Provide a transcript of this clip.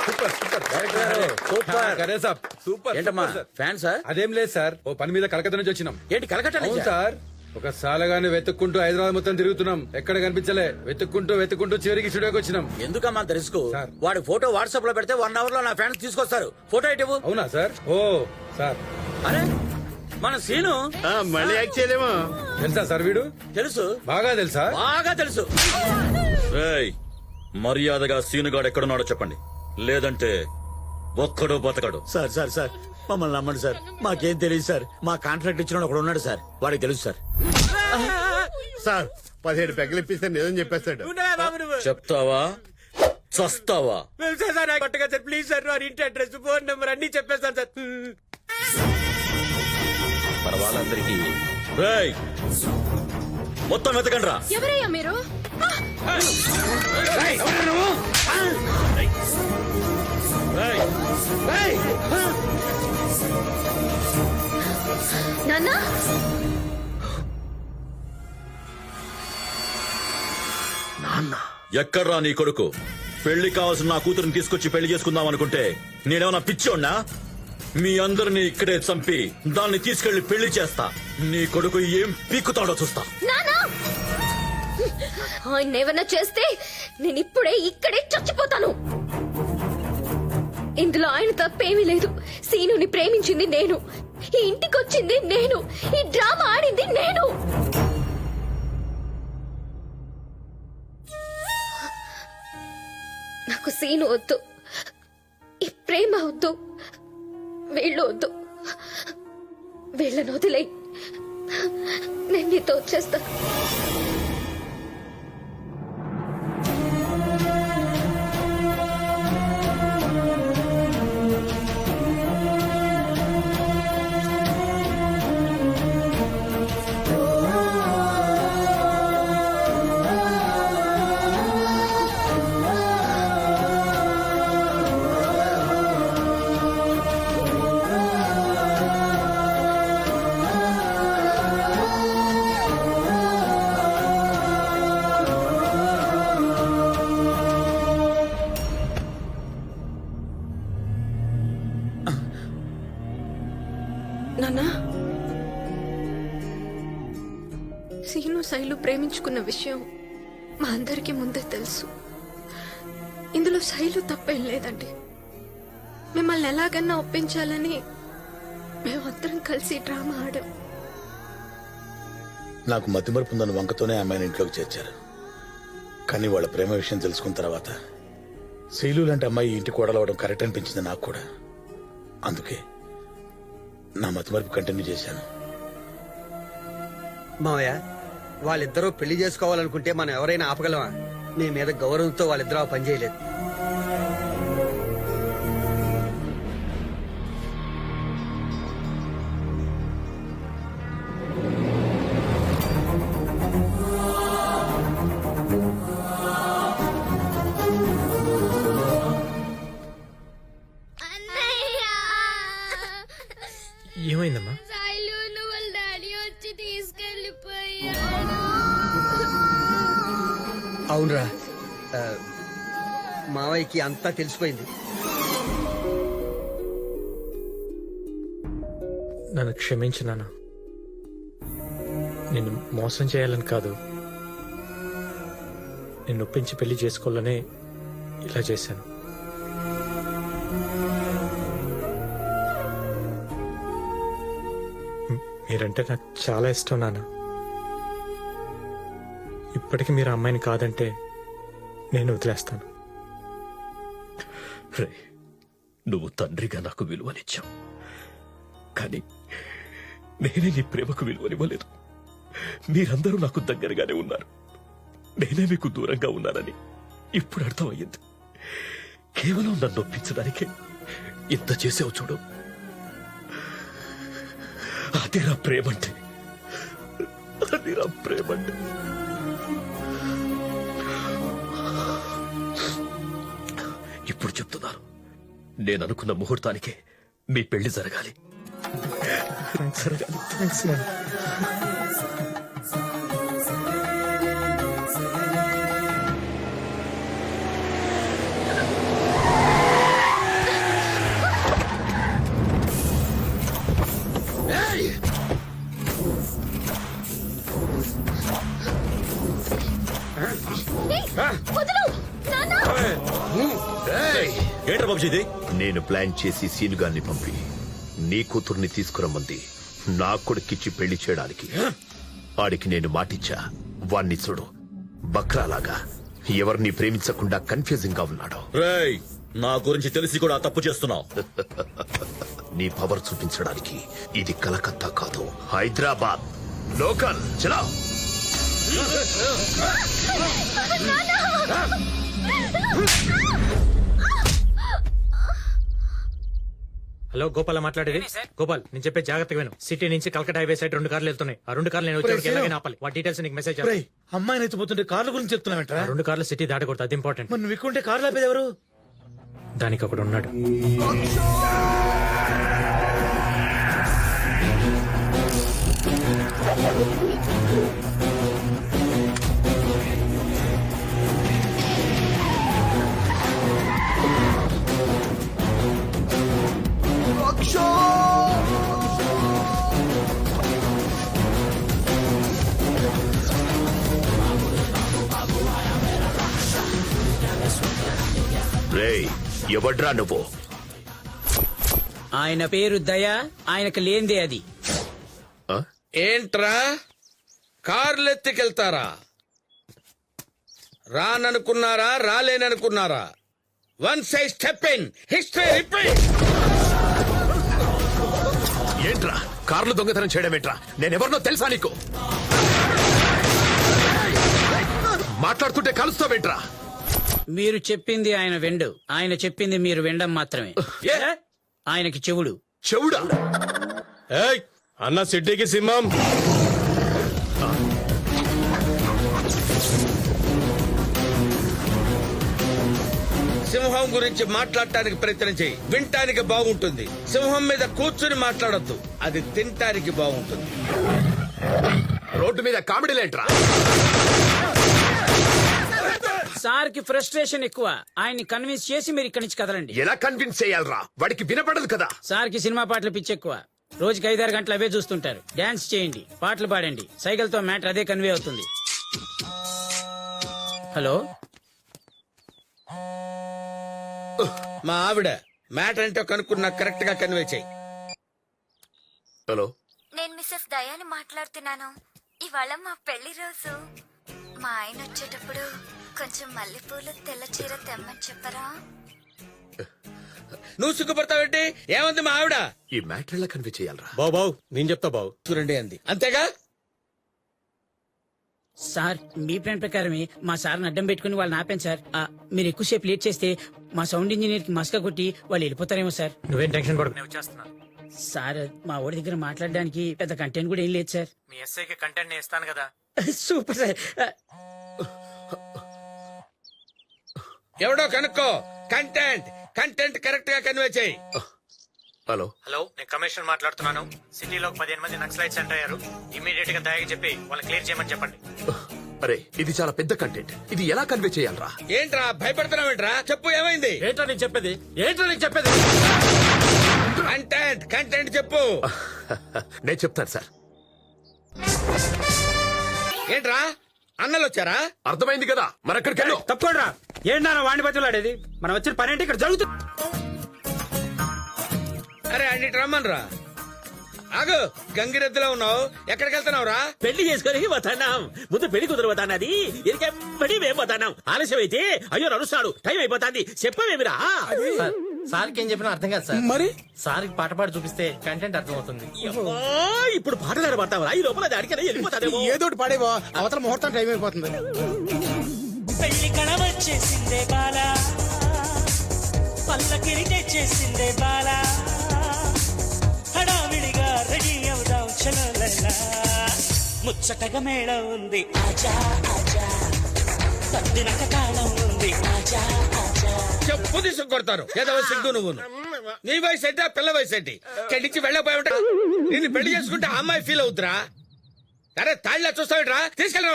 Super super. గారు, super. కరే సాబ్ సూపర్ ఏంటమ్మా సూపర్ సార్. ఫ్యాన్ సార్ అదేం లేదు సార్ ఓ పని మీద కలకత్తా నుంచి వచ్చినాం. ఏంటి కలకట్ట అవును? సార్ ఒక సాలగానే వెతుక్కుంటూ హైదరాబాద్ మొత్తం తిరుగుతున్నాం. ఎక్కడ కనిపించలే? వెతుక్కుంటూ వెతుక్కుంటూ చివరికి స్టూడియోకి వచ్చినాం. ఎందుకమ్మా అంత రిస్క్? సార్. వాడి ఫోటో వాట్సాప్లో పెడితే వన్ అవర్లో నా ఫ్యాన్స్ తీసుకొస్తారు. ఫోటో ఇటు అవునా సార్ ఓ సార్ అరే మన సీను? ఆ, మళ్ళీ యాక్ట్ చేయలేమో? తెలుసా సార్ వీడు? తెలుసు. బాగా తెలుసా? బాగా తెలుసు. రేయ్ మర్యాదగా సీనుగాడు ఎక్కడున్నాడో చెప్పండి. లేదంటే ఒక్కడో బతకడు. సార్ సార్ సార్ మమ్మల్ని నమ్మండి సార్. మాకేం తెలియదు సార్. మా కాంట్రాక్ట్ ఇచ్చిన ఒకడు ఉన్నాడు సార్. వాడికి తెలుసు సార్. సార్ పదిహేడు పెగ్గలు ఇప్పిస్తే నిజం చెప్పేస్తాడు. చెప్తావా? చస్తావా? కొట్టగా సార్ ప్లీజ్ సార్ వారి ఇంటి అడ్రస్ ఫోన్ నెంబర్ అన్ని చెప్పేస్తాను సార్. మన వాళ్ళందరికీ రేయ్! మొత్తం వెతకండి రా ఎవరయ్యా మీరు? నాన్న? ఎక్కడ్రా నీ కొడుకు? పెళ్ళి కావాల్సిన నా కూతురుని తీసుకొచ్చి పెళ్ళి చేసుకుందాం అనుకుంటే నేనేమన్నా పిచ్చోడ్నా? మీ అందరిని ఇక్కడే చంపి దాన్ని తీసుకెళ్ళి పెళ్ళి చేస్తా. నీ కొడుకు ఏం పీక్కుతాడో చూస్తా. ఆయన ఏమన్నా చేస్తే నేను ఇప్పుడే ఇక్కడే చచ్చిపోతాను. ఇందులో ఆయన తప్పేమీ లేదు. సీనుని ప్రేమించింది నేను. ఈ ఇంటికొచ్చింది నేను. ఈ డ్రామా ఆడింది నేను. నాకు సీను వద్దు. ఈ ప్రేమ వద్దు. వీళ్ళు వద్దు. వీళ్ళను వదిలే నేను నీతో వచ్చేస్తాను. శైలు ప్రేమించుకున్న విషయం మా అందరికీ ముందే తెలుసు. ఇందులో శైలు తప్పేం లేదండి. మిమ్మల్ని ఎలాగన్నా ఒప్పించాలని మేమందరం కలిసి డ్రామా ఆడాం. నాకు మతిమరుపు ఉందన్న వంకతోనే అమ్మాయిని ఇంట్లోకి చేర్చారు. కానీ వాళ్ళ ప్రేమ విషయం తెలుసుకున్న తర్వాత శీలు లాంటి అమ్మాయి ఇంటి కోడలవడం కరెక్ట్ అనిపించింది నాకు కూడా. అందుకే నా మతిమరుపు కంటిన్యూ చేశాను. మావయ్య వాళ్ళిద్దరూ పెళ్ళి చేసుకోవాలనుకుంటే మనం ఎవరైనా ఆపగలమా? నీ మీద గౌరవంతో వాళ్ళిద్దరూ ఆ పని చేయలేదు. మావయ్యకి అంతా తెలిసిపోయింది. నన్ను క్షమించు నాన్న. నిన్ను మోసం చేయాలని కాదు. నిన్ను ఒప్పించి పెళ్ళి చేసుకోవాలనే ఇలా చేశాను. మీరంటే నాకు చాలా ఇష్టం నాన్న. ఇప్పటికి మీరు అమ్మాయిని కాదంటే నేను వదిలేస్తాను. రే నువ్వు తండ్రిగా నాకు విలువనిచ్చావు. కానీ నేనే నీ ప్రేమకు విలువనివ్వలేదు. మీరందరూ నాకు దగ్గరగానే ఉన్నారు. నేనే మీకు దూరంగా ఉన్నానని ఇప్పుడు అర్థమయ్యింది. కేవలం నన్ను ఒప్పించడానికే ఇంత చేసావు చూడు. అదిరా ప్రేమంటే. అదిరా ప్రేమంటే. చెప్తున్నారు. చెప్తున్నాను నేను అనుకున్న ముహూర్తానికే మీ పెళ్ళి జరగాలి. జరగాలి ఇది నేను ప్లాన్ చేసి సీనుగాన్ని పంపి. నీ కూతుర్ని తీసుకురమ్మంది. నా కొడుకిచ్చి పెళ్ళి చేయడానికి. ఆడికి నేను మాటిచ్చా. వాణ్ణి చూడు. బక్రాలాగా. ఎవరిని ప్రేమించకుండా కన్ఫ్యూజింగ్గా ఉన్నాడు. రేయ్ నా గురించి తెలిసి కూడా తప్పు చేస్తున్నావు. నీ పవర్ చూపించడానికి ఇది కలకత్తా కాదు హైదరాబాద్. లోకల్ చలా. హలో గోపాల్ మాట్లాడేది? గోపాల్ నేను చెప్పే జాగ్రత్తగా విను. సిటీ నుంచి కల్కటా హైవే సైడ్ రెండు కార్లు వెళ్తున్నాయి. ఆ రెండు కార్లు నేను ఎలాగైనా ఆపాలి. వాటి డీటెయిల్స్ నీకు మెసేజ్ చేస్తాను అమ్మాయిని ఎత్తిపోతుంటే కార్ల గురించి చెప్తున్నావేంట్రా ఆ రెండు కార్లు సిటీ దాటకూడదు. అది ఇంపార్టెంట్ మరి నువ్వు ఎక్కుంటే కార్లు ఆపేది ఎవరు? దానికి ఒకడు ఉన్నాడు. ఎవడ్రా నువ్వు? ఆయన పేరు దయ ఆయనకు లేందే అది. ఆ? ఏంట్రా? కార్లు ఎత్తుకెళ్తారా రాననుకున్నారా రాలేననుకున్నారా? One size step in history repeat ఏంట్రా? కార్లు దొంగతనం చేయడం ఏంట్రా నేనెవరినో తెలుసా నీకు? మాట్లాడుతుంటే కలుస్తావేంట్రా? మీరు చెప్పింది ఆయన వెండు. ఆయన చెప్పింది మీరు వినడం మాత్రమే. ఏ? ఆయనకి చెవుడు. చెవుడా? అన్న సిటీకి సింహం. సింహం గురించి మాట్లాడటానికి ప్రయత్నం చేయి. వినటానికి బాగుంటుంది. సింహం మీద కూర్చుని మాట్లాడొద్దు. అది తినటానికి బాగుంటుంది. రోడ్డు మీద కామెడీలేంట్రా సార్కి ఫ్రస్ట్రేషన్ ఎక్కువ. ఆయన్ని కన్విన్స్ చేసి మీరు ఇక్కడి నుంచి కదలండి. ఎలా కన్విన్స్ చేయాలరా? వాడికి వినపడదు కదా. సార్కి సినిమా పాటలు పిచ్చి ఎక్కువ. రోజుకి ఐదారు గంటలు అవే చూస్తుంటారు. డాన్స్ చేయండి పాటలు పాడండి. సైకిల్తో మ్యాటర్ అదే కన్వే అవుతుంది. హలో? మా ఆవిడ మ్యాటర్ అంటే కనుక్కున్నా కరెక్ట్గా కన్వే చేయి. హలో? నేను మిస్సెస్ దయాని మాట్లాడుతున్నాను. ఇవాళ మా పెళ్ళి రోజు. మా ఆయన వచ్చేటప్పుడు కొంచెం మల్లెపూలు తెల్ల చీర తెమ్మని చెప్పరా? నువ్వు సిగ్గుపడతావేంటి ఏమంది మా ఆవిడ? ఈ మ్యాటర్ ఎలా కన్వే చేయాలరా? బావు బావు నేను చెప్తా బావు. చూడండి అంది. అంతేగా? సార్ మీ ప్లాన్ ప్రకారమే మా సార్ని అడ్డం పెట్టుకుని వాళ్ళని ఆపాను సార్. ఆ, మీరు ఎక్కువసేపు లేట్ చేస్తే మా సౌండ్ ఇంజనీర్కి మస్క కొట్టి వాళ్ళు వెళ్ళిపోతారేమో సార్. నువ్వేం టెన్షన్ పడకు. నేను వచ్చేస్తున్నా. సార్ మా ఊడి దగ్గర మాట్లాడడానికి పెద్ద కంటెంట్ కూడా ఏం లేదు సార్. మీ ఎస్ఐకి కంటెంట్ నేను ఇస్తాను కదా. Super sir. ఎవడో కనుక్కో. కంటెంట్ కంటెంట్ కరెక్ట్గా కన్వే చేయి. హలో. హలో నేను కమిషనర్ మాట్లాడుతున్నాను. సిటీలో పదిహేను మంది నక్సలైట్స్ ఎంటర్ అయ్యారు. ఇమీడియట్గా దయగా చెప్పి వాళ్ళని క్లియర్ చేయమని చెప్పండి. అరే ఇది చాలా పెద్ద కంటెంట్ ఇది ఎలా కన్వే చేయాలరా? ఏంట్రా భయపడుతున్నావేంట్రా? చెప్పు ఏమైంది? ఏంటో నీకు చెప్పేది? ఏంటో నీకు చెప్పేది? కంటెంట్ కంటెంట్ చెప్పు. నేను చెప్తాను సార్. ఏంట్రా? అన్నలు వచ్చారా? అర్థమైంది కదా? మరెక్కడికి వెళ్ళు తప్పకుండా ఏంటన్నా వాణి బతులాడేది మనం వచ్చిన పని ఏంటి? ఇక్కడ జరుగుతుంది అరే అన్నిటి రమ్మన్రా. ఆగు గంగిరెద్దులో ఉన్నావు. ఎక్కడికి వెళ్తున్నావురా? పెళ్ళి చేసుకుని పోతాన్నాం. ముందు పెళ్ళి కుదురు పోతానది. మేము పోతాన్నాం. ఆలస్యం అయితే అయ్యో నడుస్తాడు. టైం అయిపోతాంది. చెప్పవేమిరా? సార్కి ఏం చెప్పినా అర్థం కాదు సార్. మరి? సార్కి పాట పాడి చూపిస్తే కంటెంట్ అర్థం అవుతుంది ఇప్పుడు పాటలు పడతావా ఈ లోపల అది అడిగిన వెళ్ళిపోతాడేమో ఏదోటి పాడేవో? అవతల ముహూర్తం టైం అయిపోతుంది. కణవచ్చేసిందే బాల. పల్లకిరి చేసిందే బాల. హడావిడిగా రెడీ అవుదాం చలో లైలా ముచ్చటగా మేళ ఉంది. ఆజా ఆజా. తద్దినక తాళం ఉంది. ఆజా ఆజా. చెప్పు తీసుకొడతాను ఏదో సిగ్గు నువ్వు నీ వయసు ఏంటి? ఆ పిల్ల వయసు ఏంటి? ఇక్కడి నుంచి వెళ్ళకపోయి ఉంటా నిన్ను పెళ్ళి చేసుకుంటే ఆ అమ్మాయి ఫీల్ అవుతురా అరే తాళ్ళ చూస్తావిట్రా? తీసుకెళ్ళిన